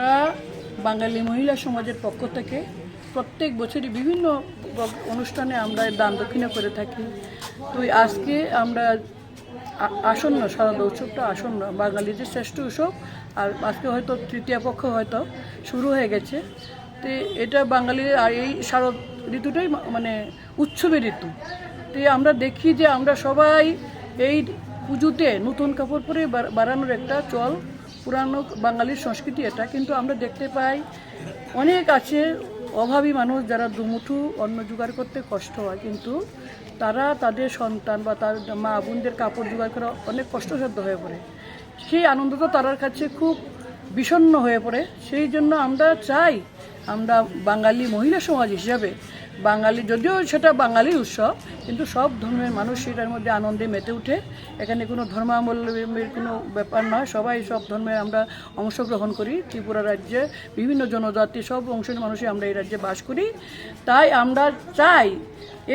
আমরা বাঙালি মহিলা সমাজের পক্ষ থেকে প্রত্যেক বছরই বিভিন্ন অনুষ্ঠানে আমরা দান দক্ষিণা করে থাকি। তো আজকে আমরা আসন্ন শারদ উৎসবটা আসন্ন, বাঙালিদের শ্রেষ্ঠ উৎসব। আর আজকে হয়তো তৃতীয় পক্ষ হয়তো শুরু হয়ে গেছে। তো এটা বাঙালির আর এই শারদ ঋতুটাই মানে উৎসবের ঋতু। তো আমরা দেখি যে আমরা সবাই এই পুজোতে নতুন কাপড় পরে বাড়ানোর একটা চল পুরানো বাঙালির সংস্কৃতি এটা, কিন্তু আমরা দেখতে পাই অনেক আছে অভাবী মানুষ যারা দুমুঠু অন্ন জোগাড় করতে কষ্ট হয়, কিন্তু তারা তাদের সন্তান বা তার মা বোনদের কাপড় জোগাড় করা অনেক কষ্টসাধ্য হয়ে পড়ে। সেই আনন্দটা তার কাছে খুব বিষণ্ণ হয়ে পড়ে। সেই জন্য আমরা চাই আমরা বাঙালি মহিলা সমাজ হিসাবে বাঙালি, যদিও সেটা বাঙালির উৎসব, কিন্তু সব ধর্মের মানুষ সেটার মধ্যে আনন্দে মেতে উঠে এখানে কোনো ধর্মাবলম্বীর কোনো ব্যাপার নয়, সবাই সব ধর্মের আমরা অংশগ্রহণ করি। ত্রিপুরা রাজ্যে বিভিন্ন জনজাতি, সব অংশের মানুষই আমরা এই রাজ্যে বাস করি। তাই আমরা চাই,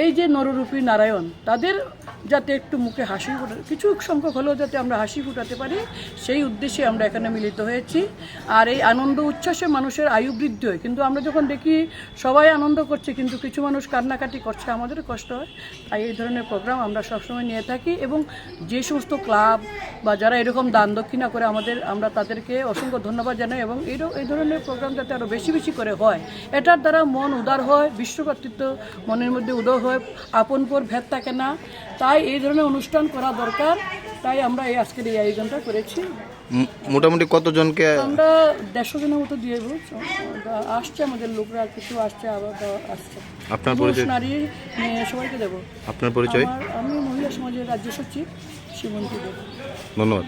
এই যে নররূপী নারায়ণ, তাদের যাতে একটু মুখে হাসি ফোটা, কিছু সংখ্যক হলেও যাতে আমরা হাসি ফুটাতে পারি, সেই উদ্দেশ্যে আমরা এখানে মিলিত হয়েছি। আর এই আনন্দ উচ্ছ্বাসে মানুষের আয়ু বৃদ্ধি হয়। কিন্তু আমরা যখন দেখি সবাই আনন্দ করছে, কিন্তু কিছু মানুষ কান্নাকাটি করছে, আমাদেরও কষ্ট হয়। তাই এই ধরনের প্রোগ্রাম আমরা সবসময় নিয়ে থাকি এবং যে সমস্ত ক্লাব বা যারা এরকম দান দক্ষিণা করে আমাদের, আমরা তাদেরকে অসংখ্য ধন্যবাদ জানাই এবং এই এই ধরনের প্রোগ্রাম যাতে আরও বেশি বেশি করে হয়। এটার দ্বারা মন উদার হয়, বিশ্বকর্তৃত্ব মনের মধ্যে উদয় হয়, আপন পর ভেদ থাকে না তাই এই ধরনের অনুষ্ঠান করা দরকার। তাই আমরা এই আজকের এই আয়োজনটা করেছি। মোটামুটি কতজনকে আমরা দেড়শো জনের মতো দিয়ে দেবো আসছে আমাদের লোকরা কিছু আসছে আবার আসছে। আপনার পরিচয়? নারী সবাইকে দেবো। আপনার পরিচয়? আমি মহিলা সমাজের রাজ্য সচিব শিবন্তী দেব। ধন্যবাদ।